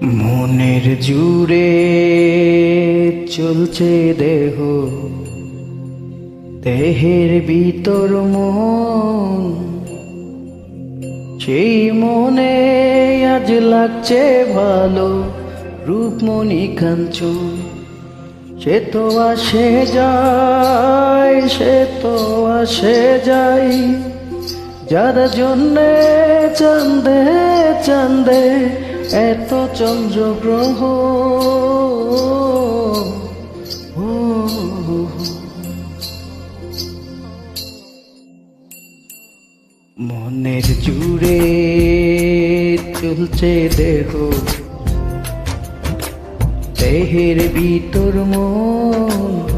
মনের জুড়ে চলছে দেহ। দেহের ভিতর মন, সেই মনে আজ লাগছে ভালো। রূপমণি কাঞ্চন, সে তো আসে যায়, সে তো আসে যাই যার জন্যে চান্দে চান্দে এত চন্দ্র গ্রহ মনের জুড়ে চলছে দেহ। দেহের ভিতর মন।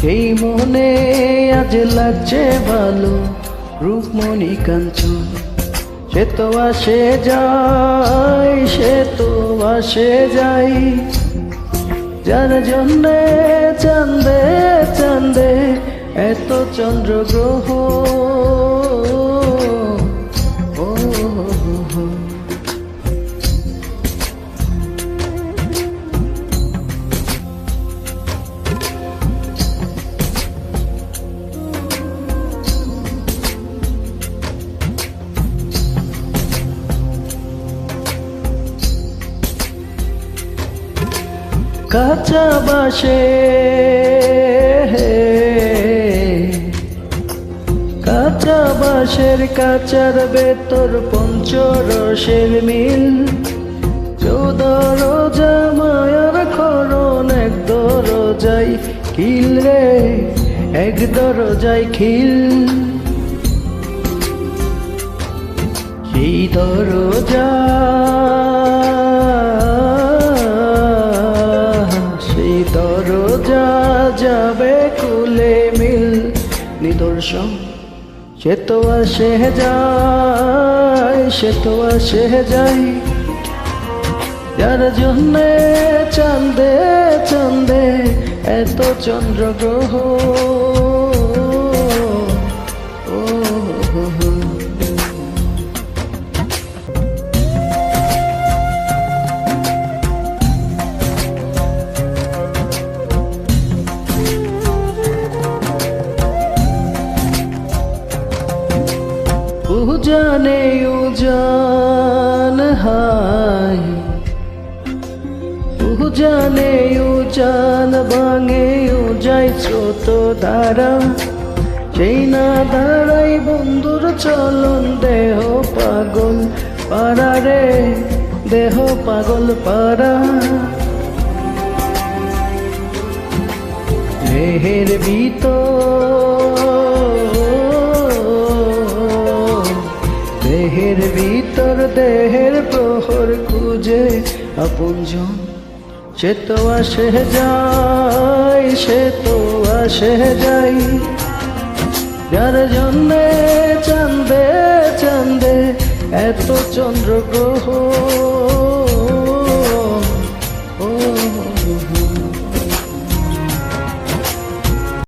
সেই মনে আজ লাগছে ভালো। রূপমণি কাঞ্চন। সে তো আসে যায় সে তো আসে যাই যার জন্যে চান্দে চান্দে এত চন্দ্র কাঁচা বাসে কাঁচা বাঁশের কাঁচার বেতর পঞ্চরসের মিল। চৌদর মায়ার খরণ এক দরজাই খিল রে, এক দরজাই খিল। সেই দরজা নিদর্শন সে তো আসে যায়, সে তো আসে যাই যার জন্যে চান্দে চান্দে এত চন্দ্র গ্রহ ও। উজানে উজান হাই উজানে উজান ভাঙে উজাই স্রোত দ্বারা। সেই না দাঁড়াই বন্ধুর চলন দেহ পাগল পাড়া রে, দেহ পাগল পাড়া। দেহের ভিতর আপনজন সে তো আসে যাই সে তো আসে যাই যার জন্যে চান্দে চান্দে এত চন্দ্র গ্রহ